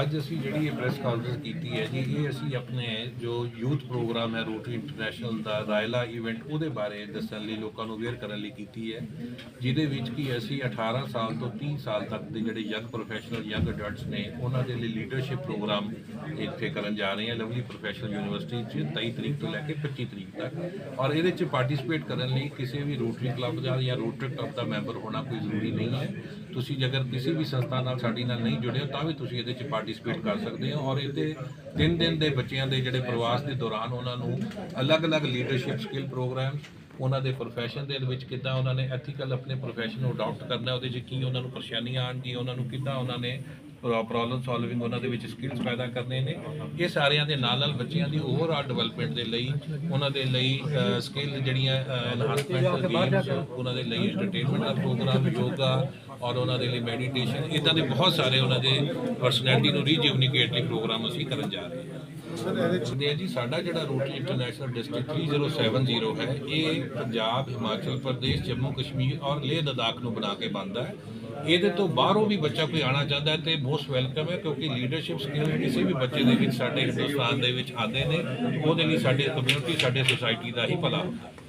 ਅੱਜ ਅਸੀਂ ਜਿਹੜੀ ਇਹ ਪ੍ਰੈਸ ਕਾਨਫਰੰਸ ਕੀਤੀ ਹੈ ਜੀ, ਇਹ ਅਸੀਂ ਆਪਣੇ ਜੋ ਯੂਥ ਪ੍ਰੋਗਰਾਮ ਹੈ ਰੋਟਰੀ ਇੰਟਰਨੈਸ਼ਨਲ ਦਾ ਰਾਇਲਾ ਇਵੈਂਟ ਉਹਦੇ ਬਾਰੇ ਦੱਸਣ ਲਈ ਲੋਕਾਂ ਨੂੰ ਅਵੇਅਰ ਕਰਨ ਲਈ ਕੀਤੀ ਹੈ। ਜਿਹਦੇ ਵਿੱਚ ਕੀ ਅਸੀਂ 18 ਸਾਲ ਤੋਂ 30 ਸਾਲ ਤੱਕ ਦੇ ਜਿਹੜੇ ਯੰਗ ਪ੍ਰੋਫੈਸ਼ਨਲ ਯੰਗ ਅਡਲਟਸ ਨੇ, ਉਹਨਾਂ ਦੇ ਲਈ ਲੀਡਰਸ਼ਿਪ ਪ੍ਰੋਗਰਾਮ ਇੱਥੇ ਕਰਨ ਜਾ ਰਹੇ ਹਾਂ ਲਵਲੀ ਪ੍ਰੋਫੈਸ਼ਨਲ ਯੂਨੀਵਰਸਿਟੀ 'ਚ 23 ਤਰੀਕ ਤੋਂ ਲੈ ਕੇ 25 ਤਰੀਕ ਤੱਕ। ਔਰ ਇਹਦੇ 'ਚ ਪਾਰਟਿਸਿਪੇਟ ਕਰਨ ਲਈ ਕਿਸੇ ਵੀ ਰੋਟਰੀ ਕਲੱਬ ਦਾ ਜਾਂ ਰੋਟਰੀ ਕਲੱਬ ਦਾ ਮੈਂਬਰ ਹੋਣਾ ਕੋਈ ਜ਼ਰੂਰੀ ਨਹੀਂ ਹੈ। ਤੁਸੀਂ ਜੇਕਰ ਕਿਸੇ ਵੀ ਸੰਸਥਾ ਨਾਲ ਸਾਡੀ ਨਾਲ ਨਹੀਂ ਜੁੜੇ ਹੋ ਤਾਂ ਵੀ ਤੁਸੀਂ ਇਹਦੇ 'ਚ ਪਾਰਟਿਸਿਪੇਟ ਕਰ ਸਕਦੇ ਹੋ ਔਰ ਇਹਦੇ ਤਿੰਨ ਦਿਨ ਦੇ ਬੱਚਿਆਂ ਦੇ ਜਿਹੜੇ ਪ੍ਰਵਾਸ ਦੇ ਦੌਰਾਨ ਉਹਨਾਂ ਨੂੰ ਅਲੱਗ-ਅਲੱਗ ਲੀਡਰਸ਼ਿਪ ਸਕਿੱਲ ਪ੍ਰੋਗਰਾਮ ਉਹਨਾਂ ਦੇ profession ਦੇ ਵਿੱਚ ਕਿੱਦਾਂ ਉਹਨਾਂ ਨੇ ਐਥੀਕਲ ਆਪਣੇ profession ਨੂੰ ਅਡਾਪਟ ਕਰਨਾ, ਉਹਦੇ 'ਚ ਕੀ ਉਹਨਾਂ ਨੂੰ ਪਰੇਸ਼ਾਨੀਆਂ ਆਉਣਗੀਆਂ ਉਹਨਾਂ ਨੂੰ ਕਿੱਦਾਂ ਉਹਨਾਂ ਨੇ ਪ੍ਰੋਬਲਮ ਸੋਲਵਿੰਗ ਉਹਨਾਂ ਦੇ ਵਿੱਚ ਸਕਿੱਲਸ ਪੈਦਾ ਕਰਨੇ ਨੇ, ਇਹ ਸਾਰਿਆਂ ਦੇ ਨਾਲ ਨਾਲ ਬੱਚਿਆਂ ਦੀ ਓਵਰਆਲ ਡਿਵੈਲਪਮੈਂਟ ਦੇ ਲਈ, ਉਹਨਾਂ ਦੇ ਲਈ ਸਕਿੱਲ ਜਿਹੜੀਆਂ ਐਨਹਾਂਸਮੈਂਟ ਗੇਮਸ ਉਹਨਾਂ ਦੇ ਲਈ ਐਂਟਰਟੇਨਮੈਂਟ ਦਾ ਪ੍ਰੋਗਰਾਮ ਯੋਗਾ ਔਰ ਉਹਨਾਂ ਦੇ ਲਈ ਮੈਡੀਟੇਸ਼ਨ ਇਦਾਂ ਦੇ ਬਹੁਤ ਸਾਰੇ ਉਹਨਾਂ ਦੇ ਪਰਸਨੈਲਿਟੀ ਨੂੰ ਰੀਜੂਵਨੀਕੇਟ ਲਈ ਪ੍ਰੋਗਰਾਮ ਅਸੀਂ ਕਰਨ ਜਾ ਰਹੇ ਹਾਂ। ਦੇ ਜੀ ਸਾਡਾ ਜਿਹੜਾ ਰੋਟਰੀ ਇੰਟਰਨੈਸ਼ਨਲ ਡਿਸਟ੍ਰਿਕਟ 3070 ਹੈ ਇਹ ਪੰਜਾਬ ਹਿਮਾਚਲ ਪ੍ਰਦੇਸ਼ ਜੰਮੂ ਕਸ਼ਮੀਰ ਔਰ ਲੇਹ ਲਦਾਖ ਨੂੰ ਬਣਾ ਕੇ ਬਣਦਾ ਹੈ। ਇਹਦੇ ਤੋਂ ਬਾਹਰੋਂ ਵੀ ਬੱਚਾ ਕੋਈ ਆਣਾ ਚਾਹੁੰਦਾ ਹੈ ਤੇ ਮੋਸਟ ਵੈਲਕਮ ਹੈ ਕਿਉਂਕਿ ਲੀਡਰਸ਼ਿਪ ਸਕਿੱਲ ਕਿਸੇ ਵੀ ਬੱਚੇ ਦੇ ਵਿੱਚ ਸਾਡੇ ਹਿੰਦੁਸਤਾਨ ਦੇ ਵਿੱਚ ਆਉਂਦੇ ਨੇ ਉਹਦੇ ਲਈ ਸਾਡੇ ਕਮਿਊਨਿਟੀ ਸਾਡੇ ਸੁਸਾਇਟੀ ਦਾ ਹੀ ਭਲਾ ਹੁੰਦਾ ਹੈ।